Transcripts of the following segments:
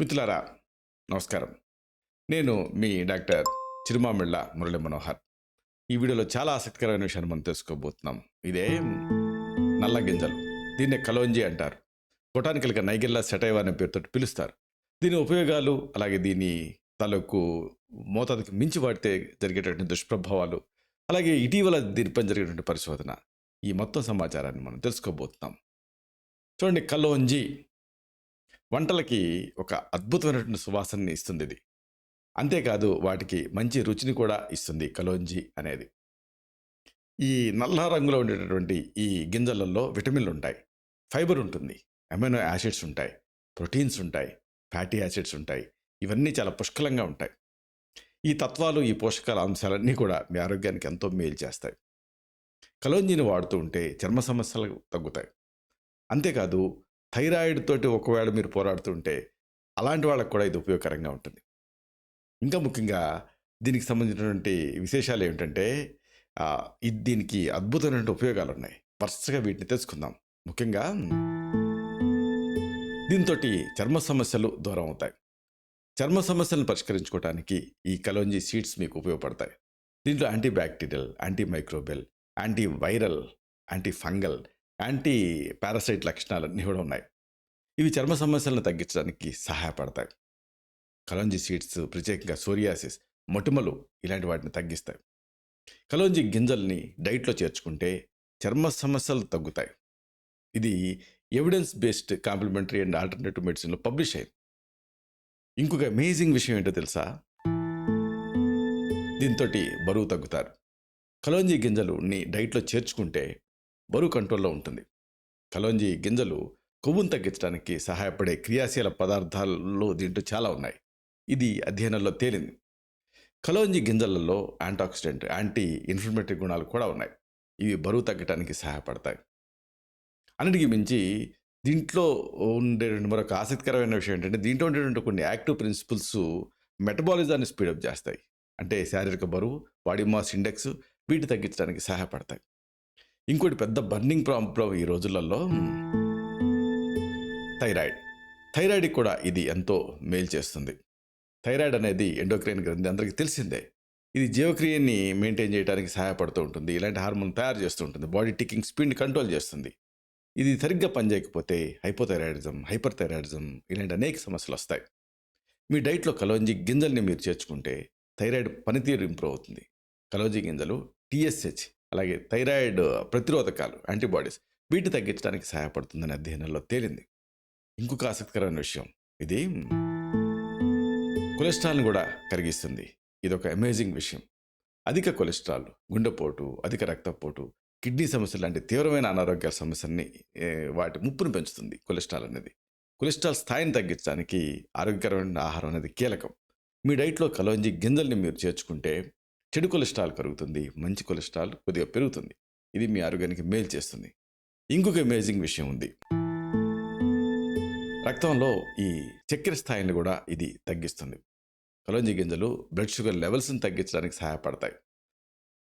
మిత్రులారా నమస్కారం. నేను మీ డాక్టర్ చిరుమామిళ్ళ మురళి మనోహర్. ఈ వీడియోలో చాలా ఆసక్తికరమైన విషయాన్ని మనం తెలుసుకోబోతున్నాం. ఇదే నల్ల గింజలు. దీన్నే కలోంజి అంటారు. బొటానికల్గా నైగెల్లా సెటైవ్ అనే పేరుతో పిలుస్తారు. దీని ఉపయోగాలు అలాగే దీని తాలూకు మోతాదుకి మించి వాడితే జరిగేటటువంటి దుష్ప్రభావాలు అలాగే ఇటీవల దీనిపై జరిగేటువంటి పరిశోధన ఈ మొత్తం సమాచారాన్ని మనం తెలుసుకోబోతున్నాం. చూడండి కలోంజి. వంటలకి ఒక అద్భుతమైనటువంటి సువాసనని ఇస్తుంది ఇది. అంతేకాదు వాటికి మంచి రుచిని కూడా ఇస్తుంది కలోంజి అనేది. ఈ నల్ల రంగులో ఉండేటటువంటి ఈ గింజలలో విటమిన్లు ఉంటాయి. ఫైబర్ ఉంటుంది అమైనో యాసిడ్స్ ఉంటాయి ప్రోటీన్స్ ఉంటాయి ఫ్యాటీ యాసిడ్స్ ఉంటాయి. ఇవన్నీ చాలా పుష్కలంగా ఉంటాయి. ఈ తత్వాలు ఈ పోషకాల అంశాలన్నీ కూడా మీ ఆరోగ్యానికి ఎంతో మేలు చేస్తాయి. కలోంజిని వాడుతూ ఉంటే చర్మ సమస్యలు తగ్గుతాయి. అంతేకాదు థైరాయిడ్ తోటి ఒకవేళ మీరు పోరాడుతుంటే అలాంటి వాళ్ళకు కూడా ఇది ఉపయోగకరంగా ఉంటుంది. ఇంకా ముఖ్యంగా దీనికి సంబంధించినటువంటి విశేషాలు ఏమిటంటే ఇది దీనికి అద్భుతమైనటువంటి ఉపయోగాలు ఉన్నాయి. వరుసగా వీటిని తెలుసుకుందాం. ముఖ్యంగా దీంతో చర్మ సమస్యలు దూరం అవుతాయి. చర్మ సమస్యలను పరిష్కరించుకోవడానికి ఈ కలోంజీ సీడ్స్ మీకు ఉపయోగపడతాయి. దీంట్లో anti bacterial anti microbial anti viral anti fungal anti parasite లక్షణాలన్నీ కూడా ఉన్నాయి. ఇవి చర్మ సమస్యలను తగ్గించడానికి సహాయపడతాయి. కలోంజి సీడ్స్ ప్రత్యేకంగా సోరియాసిస్ మొటిమలు ఇలాంటి వాటిని తగ్గిస్తాయి. కలోంజి గింజల్ని డైట్లో చేర్చుకుంటే చర్మ సమస్యలు తగ్గుతాయి. ఇది evidence based complementary and alternative మెడిసిన్లో పబ్లిష్ అయింది ఇంకొక అమేజింగ్ విషయం ఏంటో తెలుసా? దీంతో బరువు తగ్గుతారు. కలోంజీ గింజలుని డైట్లో చేర్చుకుంటే బరువు కంట్రోల్లో ఉంటుంది. కలోంజీ గింజలు కొవ్వును తగ్గించడానికి సహాయపడే క్రియాశీల పదార్థాలు దీంట్లో చాలా ఉన్నాయి. ఇది అధ్యయనంలో తేలింది. కలోంజి గింజలలో యాంటాక్సిడెంట్ యాంటీ ఇన్ఫ్లమేటరీ గుణాలు కూడా ఉన్నాయి. ఇవి బరువు తగ్గడానికి సహాయపడతాయి. అన్నిటికీ మించి దీంట్లో ఉండే మరొక ఆసక్తికరమైన విషయం ఏంటంటే దీంట్లో ఉండేటువంటి కొన్ని యాక్టివ్ ప్రిన్సిపల్స్ మెటబాలిజాన్ని స్పీడప్ చేస్తాయి. అంటే శారీరక బరువు బాడీ మాస్ ఇండెక్స్ వీటి తగ్గించడానికి సహాయపడతాయి. ఇంకోటి పెద్ద బర్నింగ్ ప్రాబ్లం ఈ రోజులలో థైరాయిడ్. థైరాయిడ్కి కూడా ఇది ఎంతో మేలు చేస్తుంది. థైరాయిడ్ అనేది ఎండోక్రైన్ గ్రంథి అందరికీ తెలిసిందే. ఇది జీవక్రియని మెయింటైన్ చేయడానికి సహాయపడుతూ ఉంటుంది. ఇలాంటి హార్మోన్ తయారు చేస్తూ ఉంటుంది. బాడీ టికింగ్ స్పీడ్ని కంట్రోల్ చేస్తుంది. ఇది సరిగ్గా పనిచేయకపోతే హైపోథైరాయిడిజం హైపర్ థైరాయిడిజం ఇలాంటి అనేక సమస్యలు వస్తాయి. మీ డైట్లో కలోంజి గింజల్ని మీరు చేర్చుకుంటే థైరాయిడ్ పనితీరు ఇంప్రూవ్ అవుతుంది. కలోంజి గింజలు టీఎస్హెచ్ అలాగే థైరాయిడ్ ప్రతిరోధకాలు యాంటీబాడీస్ వీటి తగ్గించడానికి సహాయపడుతుందని అధ్యయనంలో తేలింది. ఇంకొక ఆసక్తికరమైన విషయం. ఇది కొలెస్ట్రాల్ని కూడా కరిగిస్తుంది. ఇది ఒక అమేజింగ్ విషయం. అధిక కొలెస్ట్రాల్ గుండెపోటు అధిక రక్తపోటు కిడ్నీ సమస్యలు లాంటి తీవ్రమైన అనారోగ్యాల సమస్యల్ని వాటి ముప్పును పెంచుతుంది కొలెస్ట్రాల్ అనేది. కొలెస్ట్రాల్ స్థాయిని తగ్గించడానికి ఆరోగ్యకరమైన ఆహారం అనేది కీలకం. మీ డైట్లో కలోంజి గింజల్ని మీరు చేర్చుకుంటే చెడు కొలెస్ట్రాల్ కరుగుతుంది మంచి కొలెస్ట్రాల్ కొద్దిగా పెరుగుతుంది. ఇది మీ ఆరోగ్యానికి మేలు చేస్తుంది. ఇంకొక అమేజింగ్ విషయం ఉంది. రక్తంలో ఈ చక్కెర స్థాయిని కూడా ఇది తగ్గిస్తుంది. కలోంజి గింజలు బ్లడ్ షుగర్ లెవెల్స్ని తగ్గించడానికి సహాయపడతాయి.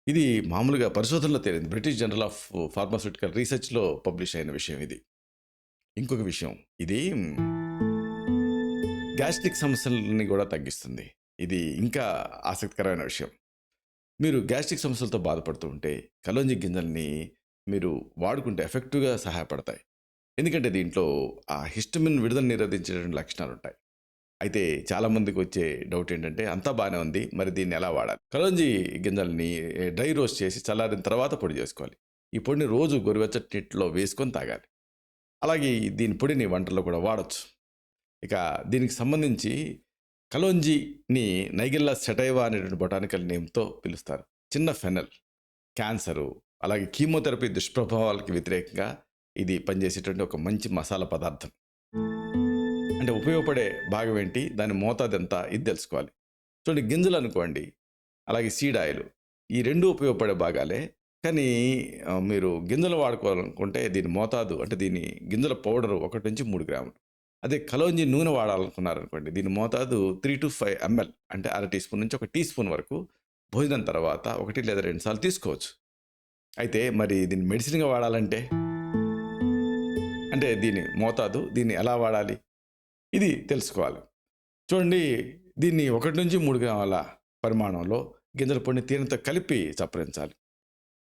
ఇది మామూలుగా పరిశోధనలో తేలింది. బ్రిటిష్ జనరల్ ఆఫ్ ఫార్మాస్యూటికల్ రీసెర్చ్లో పబ్లిష్ అయిన విషయం ఇది. ఇంకొక విషయం ఇది గ్యాస్ట్రిక్ సమస్యలని కూడా తగ్గిస్తుంది. ఇది ఇంకా ఆసక్తికరమైన విషయం. మీరు గ్యాస్ట్రిక్ సమస్యలతో బాధపడుతూ ఉంటే కలోంజి గింజల్ని మీరు వాడుకుంటే ఎఫెక్టివ్గా సహాయపడతాయి. ఎందుకంటే దీంట్లో ఆ హిస్టమిన్ విడుదల నిరోధించేటువంటి లక్షణాలు ఉంటాయి అయితే చాలామందికి వచ్చే డౌట్ ఏంటంటే అంతా బాగానే ఉంది మరి దీన్ని ఎలా వాడాలి? కలంజి గింజల్ని డ్రై రోస్ట్ చేసి చల్లారిన తర్వాత పొడి చేసుకోవాలి. ఈ పొడిని రోజు గోరువెచ్చటి నీటిలో వేసుకొని తాగాలి. అలాగే దీని పొడిని వంటల్లో కూడా వాడచ్చు. ఇక దీనికి సంబంధించి కలోంజిని నైగిల్లా సెటైవా అనేటువంటి బొటానికల్ నేమ్తో పిలుస్తారు. చిన్న ఫెనల్ క్యాన్సరు అలాగే కీమోథెరపీ దుష్ప్రభావాలకి వ్యతిరేకంగా ఇది పనిచేసేటువంటి ఒక మంచి మసాలా పదార్థం. అంటే ఉపయోగపడే భాగం ఏంటి? దాని మోతాదు ఎంత? ఇది తెలుసుకోవాలి. చూడండి గింజలు అనుకోండి అలాగే సీడ్ ఆయిల్ ఈ రెండు ఉపయోగపడే భాగాలే. కానీ మీరు గింజలు వాడుకోవాలనుకుంటే దీని మోతాదు అంటే దీని గింజల పౌడర్ ఒకటి నుంచి మూడు గ్రాములు. అదే కలోంజి నూనె వాడాలనుకున్నారనుకోండి దీని మోతాదు త్రీ టు ఫైవ్ ఎంఎల్ అంటే అర టీ స్పూన్ నుంచి ఒక టీ స్పూన్ వరకు భోజనం తర్వాత ఒకటి లేదా రెండు సార్లు తీసుకోవచ్చు. అయితే మరి దీన్ని మెడిసిన్గా వాడాలంటే? అంటే దీని మోతాదు దీన్ని ఎలా వాడాలి? ఇది తెలుసుకోవాలి. చూడండి దీన్ని ఒకటి నుంచి మూడు గ్రాముల పరిమాణంలో గింజల పొడిని తేనెతో కలిపి చప్పరించాలి.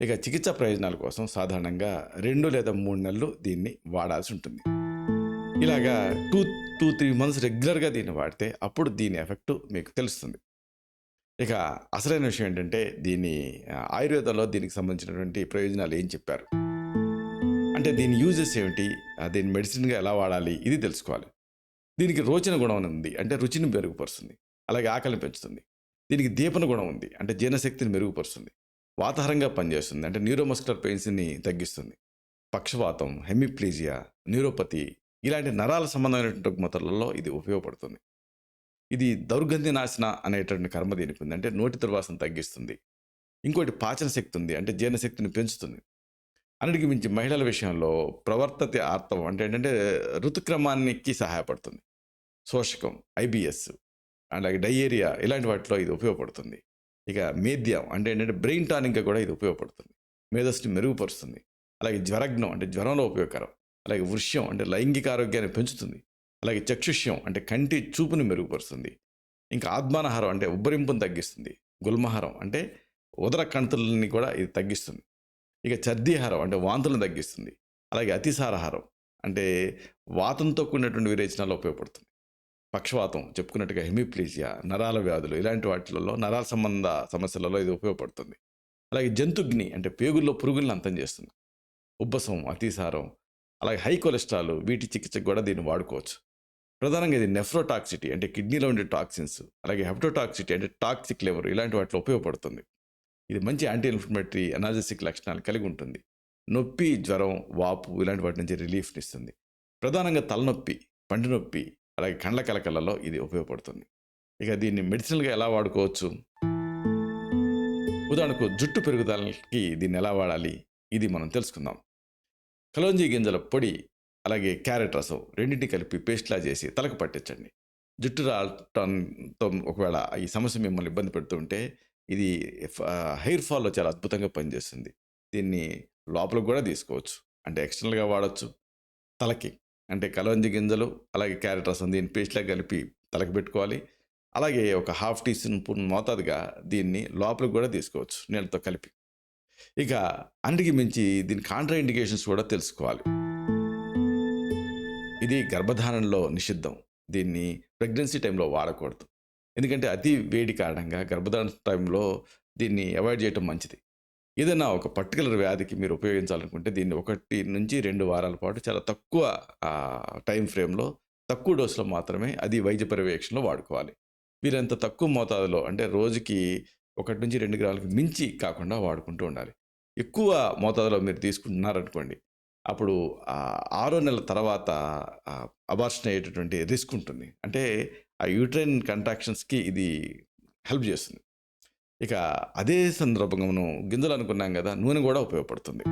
ఇక చికిత్స ప్రయోజనాల కోసం సాధారణంగా రెండు లేదా మూడు నెలలు దీన్ని వాడాల్సి ఉంటుంది. ఇలాగా టూ టూ త్రీ మంత్స్ రెగ్యులర్గా దీన్ని వాడితే అప్పుడు దీని ఎఫెక్ట్ మీకు తెలుస్తుంది. ఇక అసలైన విషయం ఏంటంటే దీని ఆయుర్వేదంలో దీనికి సంబంధించినటువంటి ప్రయోజనాలు ఏం చెప్పారు? అంటే దీని యూజెస్ ఏమిటి? దీని మెడిసిన్గా ఎలా వాడాలి? ఇది తెలుసుకోవాలి. దీనికి రోచన గుణం అని ఉంది. అంటే రుచిని మెరుగుపరుస్తుంది. అలాగే ఆకలిని పెంచుతుంది. దీనికి దీపన గుణం ఉంది. అంటే జీర్ణశక్తిని మెరుగుపరుస్తుంది. వాతాహారంగా పనిచేస్తుంది. అంటే న్యూరోమస్కులర్ పెయిన్స్ని తగ్గిస్తుంది. పక్షవాతం హెమిప్లీజియా న్యూరోపతి ఇలాంటి నరాల సంబంధమైనటువంటి రుగ్మతలలో ఇది ఉపయోగపడుతుంది. ఇది దౌర్గంధ్య నాశన అనేటువంటి కర్మ దీనికి ఉంది. అంటే నోటి దుర్వాసన తగ్గిస్తుంది. ఇంకోటి పాచన శక్తి ఉంది. అంటే జీర్ణశక్తిని పెంచుతుంది. అన్నిటికి మించి మహిళల విషయంలో ప్రవర్తతి ఆర్తవం అంటే ఏంటంటే ఋతుక్రమానికి సహాయపడుతుంది. శోషకం ఐబిఎస్ అలాగే డయేరియా ఇలాంటి వాటిలో ఇది ఉపయోగపడుతుంది. ఇక మేద్యం అంటే ఏంటంటే బ్రెయిన్ టానిక్గా కూడా ఇది ఉపయోగపడుతుంది. మేధస్సుని మెరుగుపరుస్తుంది. అలాగే జ్వరజ్ఞం అంటే జ్వరంలో ఉపయోగకరం. అలాగే వృష్యం అంటే లైంగిక ఆరోగ్యాన్ని పెంచుతుంది. అలాగే చక్షుష్యం అంటే కంటి చూపుని మెరుగుపరుస్తుంది. ఇంకా ఆత్మానహారం అంటే ఉబ్బరింపును తగ్గిస్తుంది. గుల్మహారం అంటే ఉదర కణతులని కూడా ఇది తగ్గిస్తుంది. ఇక చర్దీహారం అంటే వాంతులను తగ్గిస్తుంది. అలాగే అతిసారహారం అంటే వాతంతో కూడినటువంటి విరేచనాలు ఉపయోగపడుతుంది. పక్షవాతం చెప్పుకున్నట్టుగా హెమిప్లీజియా నరాల వ్యాధులు ఇలాంటి వాటిలలో నరాల సంబంధ సమస్యలలో ఇది ఉపయోగపడుతుంది. అలాగే జంతుగ్ని అంటే పేగుల్లో పురుగుల్ని అంతం చేస్తుంది. ఉబ్బసం అతిసారం అలాగే హై కొలెస్ట్రాల్ వీటి చికిత్సకు కూడా దీన్ని వాడుకోవచ్చు. ప్రధానంగా ఇది నెఫ్రోటాక్సిటీ అంటే కిడ్నీలో ఉండే టాక్సిన్స్ అలాగే హెప్టోటాక్సిటీ అంటే టాక్సిక్ లెవర్ ఇలాంటి వాటిలో ఉపయోగపడుతుంది. ఇది మంచి యాంటీ ఇన్ఫ్లమేటరీ అనాలజిసిక్ లక్షణాలు కలిగి ఉంటుంది. నొప్పి జ్వరం వాపు ఇలాంటి వాటి నుంచి రిలీఫ్ని ఇస్తుంది. ప్రధానంగా తలనొప్పి పంటి నొప్పి అలాగే కండ్ల కలకలలో ఇది ఉపయోగపడుతుంది. ఇక దీన్ని మెడిసినల్గా ఎలా వాడుకోవచ్చు? ఉదాహరణకు జుట్టు పెరుగుదలకి దీన్ని ఎలా వాడాలి? ఇది మనం తెలుసుకుందాం. కలోంజీ గింజల పొడి అలాగే క్యారెట్ రసం రెండింటిని కలిపి పేస్ట్లా చేసి తలకు పట్టించండి. జుట్టు రావటంతో ఒకవేళ ఈ సమస్య మిమ్మల్ని ఇబ్బంది పెడుతుంటే ఇది హెయిర్ ఫాల్లో చాలా అద్భుతంగా పనిచేస్తుంది. దీన్ని లోపలికి కూడా తీసుకోవచ్చు. అంటే ఎక్స్టర్నల్గా వాడచ్చు. తలకి. అంటే కలవంజి గింజలు అలాగే క్యారెట్ రసం దీన్ని పేస్ట్లా కలిపి తలకి పెట్టుకోవాలి. అలాగే ఒక హాఫ్ టీ స్పూన్ మోతాదుగా దీన్ని లోపలికి కూడా తీసుకోవచ్చు నీళ్ళతో కలిపి. ఇక అన్నిటికి మించి దీని కాంట్రా ఇండికేషన్స్ కూడా తెలుసుకోవాలి. ఇది గర్భధారణలో నిషిద్ధం. దీన్ని ప్రెగ్నెన్సీ టైంలో వాడకూడదు. ఎందుకంటే అతి వేడి కారణంగా గర్భధారణ టైంలో దీన్ని అవాయిడ్ చేయటం మంచిది. ఏదైనా ఒక పర్టికులర్ వ్యాధికి మీరు ఉపయోగించాలనుకుంటే దీన్ని ఒకటి నుంచి రెండు వారాల పాటు చాలా తక్కువ టైం ఫ్రేమ్లో తక్కువ డోసులో మాత్రమే అది వైద్య పర్యవేక్షణలో వాడుకోవాలి. వీరంత తక్కువ మోతాదులో అంటే రోజుకి ఒకటి నుంచి రెండు గ్రాములకు మించి కాకుండా వాడుకుంటూ ఉండాలి. ఎక్కువ మోతాదులో మీరు తీసుకుంటున్నారనుకోండి అప్పుడు ఆరో నెలల తర్వాత అబార్షన్ అయ్యేటటువంటి రిస్క్ ఉంటుంది. అంటే ఆ యూట్రైన్ కంట్రాక్షన్స్కి ఇది హెల్ప్ చేస్తుంది. ఇక అదే సందర్భంగా మనం గింజలు అనుకున్నాం కదా నూనె కూడా ఉపయోగపడుతుంది.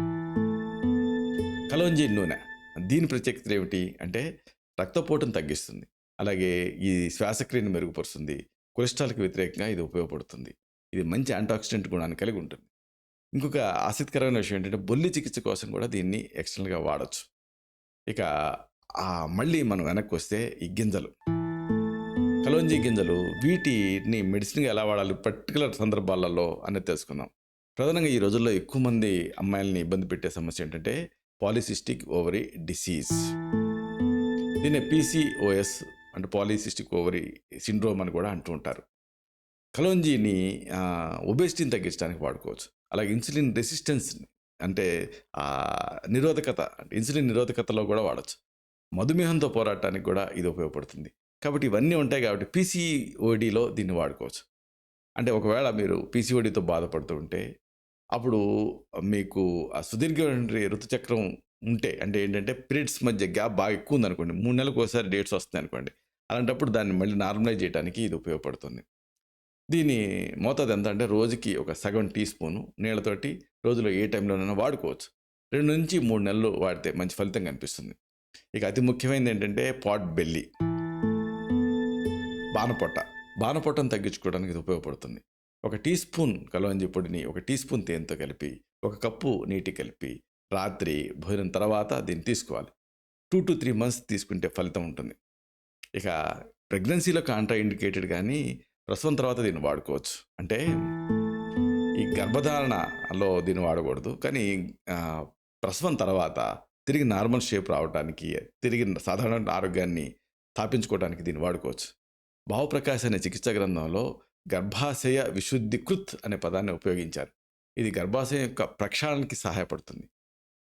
కలోంజీ నూనె. దీని ప్రత్యేకత ఏమిటి అంటే రక్తపోటును తగ్గిస్తుంది. అలాగే ఈ శ్వాసక్రియను మెరుగుపరుస్తుంది. కొలెస్ట్రాల్కి వ్యతిరేకంగా ఇది ఉపయోగపడుతుంది. ఇది మంచి యాంటాక్సిడెంట్ గుణాన్ని కలిగి ఉంటుంది. ఇంకొక ఆసక్తికరమైన విషయం ఏంటంటే బొల్లి చికిత్స కోసం కూడా దీన్ని ఎక్స్టర్నల్గా వాడచ్చు. ఇక మళ్ళీ మనం వెనక్కి వస్తే ఈ గింజలు. కలోంజీ గింజలు వీటిని మెడిసిన్గా ఎలా వాడాలి పర్టికులర్ సందర్భాలలో అనేది తెలుసుకుందాం. ప్రధానంగా ఈ రోజుల్లో ఎక్కువ మంది అమ్మాయిలని ఇబ్బంది పెట్టే సమస్య ఏంటంటే పాలిసిస్టిక్ ఓవరీ డిసీజ్. దీన్ని పీసీఓఎస్ అంటే పాలిసిస్టిక్ ఓవరీ సిండ్రోమ్ అని కూడా అంటూ ఉంటారు. కలోంజీని ఒబేసిటీని తగ్గించడానికి వాడుకోవచ్చు. అలాగే ఇన్సులిన్ రెసిస్టెన్స్ అంటే నిరోధకత ఇన్సులిన్ నిరోధకతలో కూడా వాడచ్చు. మధుమేహంతో పోరాటానికి కూడా ఇది ఉపయోగపడుతుంది. కాబట్టి ఇవన్నీ ఉంటాయి కాబట్టి పీసీఓడిలో దీన్ని వాడుకోవచ్చు. అంటే ఒకవేళ మీరు పీసీఓడితో బాధపడుతూ ఉంటే అప్పుడు మీకు ఆ సుదీర్ఘమైన ఋతుచక్రం ఉంటే అంటే ఏంటంటే పీరియడ్స్ మధ్య గ్యాప్ బాగా ఎక్కువ ఉందనుకోండి మూడు నెలలకు ఒకసారి డేట్స్ వస్తాయి అనుకోండి అలాంటప్పుడు దాన్ని మళ్ళీ నార్మలైజ్ చేయడానికి ఇది ఉపయోగపడుతుంది. దీని మోతాదు ఎంత అంటే రోజుకి ఒక సగం టీ స్పూను నీళ్ళతోటి రోజులో ఏ టైంలోనైనా వాడుకోవచ్చు. రెండు నుంచి మూడు నెలలు వాడితే మంచి ఫలితం కనిపిస్తుంది. ఇక అతి ముఖ్యమైనది ఏంటంటే పాట్ బెల్లి. బాణపొట్ట. బాణపొట్టను తగ్గించుకోవడానికి ఇది ఉపయోగపడుతుంది. ఒక టీ స్పూన్ కలవంజి పొడిని ఒక టీ స్పూన్ తేనెతో కలిపి ఒక కప్పు నీటి కలిపి రాత్రి భోజనం తర్వాత దీన్ని తీసుకోవాలి. టూ టు త్రీ మంత్స్ తీసుకుంటే ఫలితం ఉంటుంది. ఇక ప్రెగ్నెన్సీలో కాంట్రా ఇండికేటెడ్ కానీ ప్రసవం తర్వాత దీన్ని వాడుకోవచ్చు. అంటే ఈ గర్భధారణలో దీన్ని వాడకూడదు. కానీ ప్రసవం తర్వాత తిరిగి నార్మల్ షేప్ రావడానికి తిరిగి సాధారణ ఆరోగ్యాన్ని స్థాపించుకోవడానికి దీన్ని వాడుకోవచ్చు. భావప్రకాశ్ అనే చికిత్సా గ్రంథంలో గర్భాశయ విశుద్ధికృత్ అనే పదాన్ని ఉపయోగించారు. ఇది గర్భాశయం యొక్క ప్రక్షాళనకి సహాయపడుతుంది.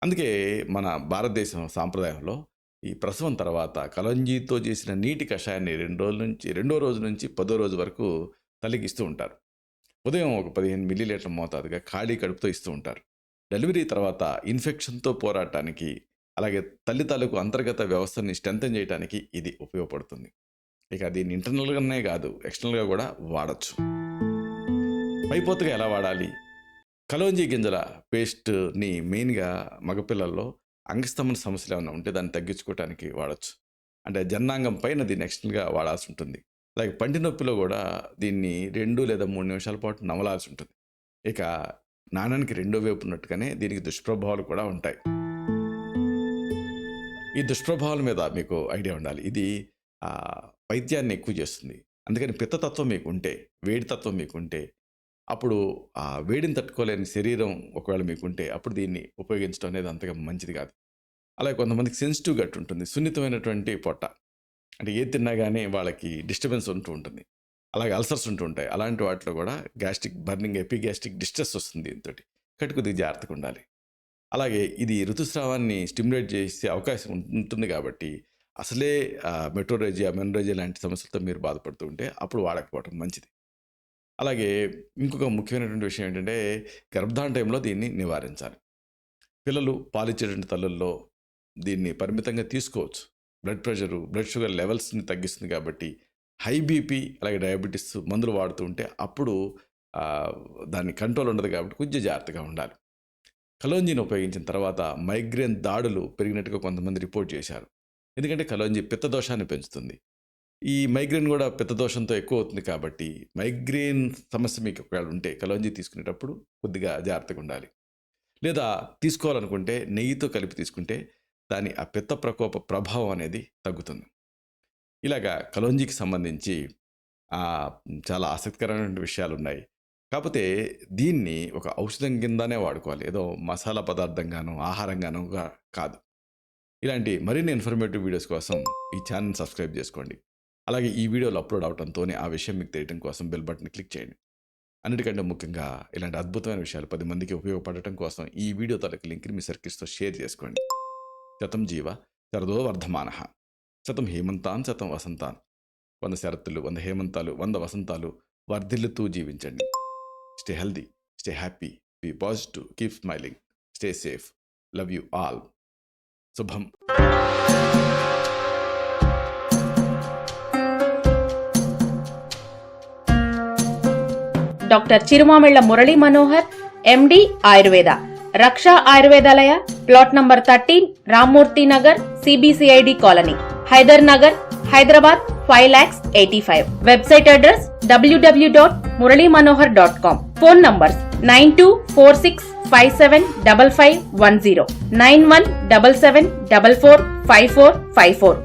అందుకే మన భారతదేశం సాంప్రదాయంలో ఈ ప్రసవం తర్వాత కలంజీతో చేసిన నీటి కషాయాన్ని రెండు రోజుల నుంచి రెండో రోజు నుంచి పదో రోజు వరకు తలిగిస్తూ ఉంటారు. ఉదయం ఒక పదిహేను మిల్లీ లీటర్ మోతాదుగా ఖాళీ కడుపుతో ఇస్తూ ఉంటారు. డెలివరీ తర్వాత ఇన్ఫెక్షన్తో పోరాటానికి అలాగే తల్లి తాలూకు అంతర్గత వ్యవస్థని స్ట్రెంథన్ చేయడానికి ఇది ఉపయోగపడుతుంది. ఇక దీన్ని ఇంటర్నల్గానే కాదు ఎక్స్టర్నల్గా కూడా వాడచ్చు. పైపోతగా ఎలా వాడాలి? కలోంజీ గింజల పేస్ట్ని మెయిన్గా మగపిల్లల్లో అంగస్తంభన సమస్యలు ఏమైనా ఉంటే దాన్ని తగ్గించుకోవడానికి వాడచ్చు. అంటే జన్నాంగం పైన దీన్ని ఎక్స్టర్నల్గా వాడాల్సి ఉంటుంది. అలాగే పంటి నొప్పిలో కూడా దీన్ని రెండు లేదా మూడు నిమిషాల పాటు నమలాల్సి ఉంటుంది. ఇక నాణానికి రెండో వైపు ఉన్నట్టుగానే దీనికి దుష్ప్రభావాలు కూడా ఉంటాయి. ఈ దుష్ప్రభావాల మీద మీకు ఐడియా ఉండాలి. ఇది వైద్యాన్ని ఎక్కువ చేస్తుంది. అందుకని పిత్తతత్వం మీకు ఉంటే వేడి తత్వం మీకు ఉంటే అప్పుడు ఆ వేడిని తట్టుకోలేని శరీరం ఒకవేళ మీకుంటే అప్పుడు దీన్ని ఉపయోగించడం అనేది అంతగా మంచిది కాదు. అలాగే కొంతమందికి సెన్సిటివ్ గట్ ఉంటుంది సున్నితమైనటువంటి పొట్ట. అంటే ఏది తిన్నా కానీ వాళ్ళకి డిస్టర్బెన్స్ ఉంటూ ఉంటుంది. అలాగే అల్సర్స్ ఉంటూ ఉంటాయి. అలాంటి వాటిలో కూడా గ్యాస్ట్రిక్ బర్నింగ్ ఎపిగ్యాస్ట్రిక్ డిస్ట్రెస్ వస్తుంది దీంతో కట్టుకుది జాగ్రత్తగా ఉండాలి. అలాగే ఇది ఋతుస్రావాన్ని స్టిమ్యులేట్ చేసే అవకాశం ఉంటుంది కాబట్టి అసలే మెట్రోరేజియా మెనరేజియా లాంటి సమస్యలతో మీరు బాధపడుతూ ఉంటే అప్పుడు వాడకపోవటం మంచిది. అలాగే ఇంకొక ముఖ్యమైనటువంటి విషయం ఏంటంటే గర్భధారణ టైంలో దీన్ని నివారించాలి. పిల్లలు పాలిచ్చేటువంటి తల్లుల్లో దీన్ని పరిమితంగా తీసుకోవచ్చు. బ్లడ్ ప్రెషరు బ్లడ్ షుగర్ లెవెల్స్ని తగ్గిస్తుంది కాబట్టి హై బీపీ అలాగే డయాబెటీస్ మందులు వాడుతూ ఉంటే అప్పుడు దాన్ని కంట్రోల్ ఉండదు కాబట్టి కొంచెం జాగ్రత్తగా ఉండాలి. కలోంజిని ఉపయోగించిన తర్వాత మైగ్రేన్ దాడులు పెరిగినట్టుగా కొంతమంది రిపోర్ట్ చేశారు. ఎందుకంటే కలోంజి పిత్తదోషాన్ని పెంచుతుంది. ఈ మైగ్రేన్ కూడా పిత్తదోషంతో ఎక్కువ అవుతుంది కాబట్టి మైగ్రేన్ సమస్య మీకు ఒకవేళ ఉంటే కలోంజీ తీసుకునేటప్పుడు కొద్దిగా జాగ్రత్తగా ఉండాలి. లేదా తీసుకోవాలనుకుంటే నెయ్యితో కలిపి తీసుకుంటే దాని ఆ పిత్త ప్రకోప ప్రభావం అనేది తగ్గుతుంది. ఇలాగా కలోంజీకి సంబంధించి చాలా ఆసక్తికరమైన విషయాలు ఉన్నాయి కాకపోతే దీన్ని ఒక ఔషధం కిందనే వాడుకోవాలి. ఏదో మసాలా పదార్థంగానో ఆహారంగానో కాదు. ఇలాంటి మరిన్ని ఇన్ఫర్మేటివ్ వీడియోస్ కోసం ఈ ఛానల్ సబ్స్క్రైబ్ చేసుకోండి. అలాగే ఈ వీడియోలు అప్లోడ్ అవడంతోనే ఆ విషయం మీకు తెలియడం కోసం బెల్ బటన్ క్లిక్ చేయండి. అన్నిటికంటే ముఖ్యంగా ఇలాంటి అద్భుతమైన విషయాలు పది మందికి ఉపయోగపడటం కోసం ఈ వీడియో తాలూకు లింక్ని మీ సర్కిల్స్తో షేర్ చేసుకోండి. శతం జీవ శరదో వర్ధమాన. శతం హేమంతాన్ శతం వసంతాన్. వంద శరత్తులు వంద హేమంతాలు వంద వసంతాలు వర్ధిల్లుతూ జీవించండి. Stay healthy stay happy be positive keep smiling stay safe love you all శుభం. Doctor Chirumamilla Murali Manohar MD Ayurveda. Raksha Ayurvedalaya plot number thirteen Rammurthy Nagar CBCID colony. Hyder Nagar Hyderabad five lakhs eighty five. Website address WWW dot Murali Manohar dot com. Phone numbers nine two four six five seven double five one zero nine one double seven double four five four five four